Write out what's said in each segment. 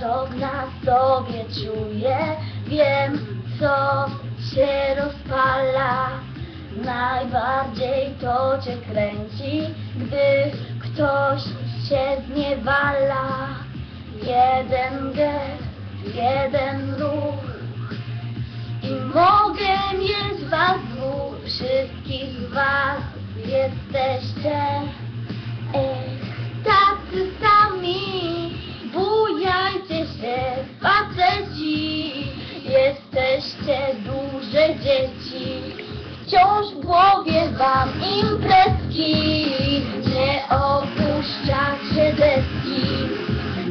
co na sobie czuję, wiem, co się rozpala. Najbardziej to cię kręci, gdy ktoś się zniewala. Jeden gest, jeden ruch w głowie wam imprezki, nie opuszczacie deski.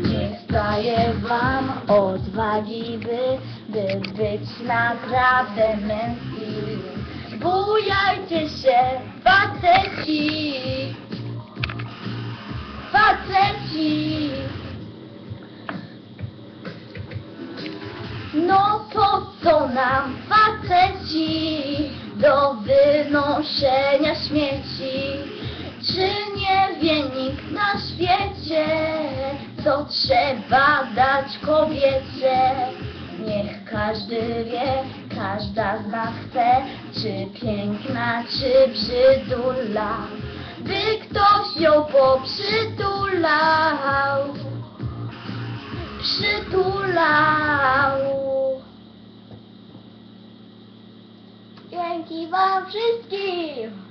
Nie staje wam odwagi, by, by być naprawdę męski. Bujajcie się, faceci, faceci. No to co nam faceci wynoszenia śmieci? Czy nie wie nikt na świecie, co trzeba dać kobiecie? Niech każdy wie, każda z nas chce, czy piękna, czy brzydula, by ktoś ją poprzytulał przytulał. Dzięki wam wszystkim!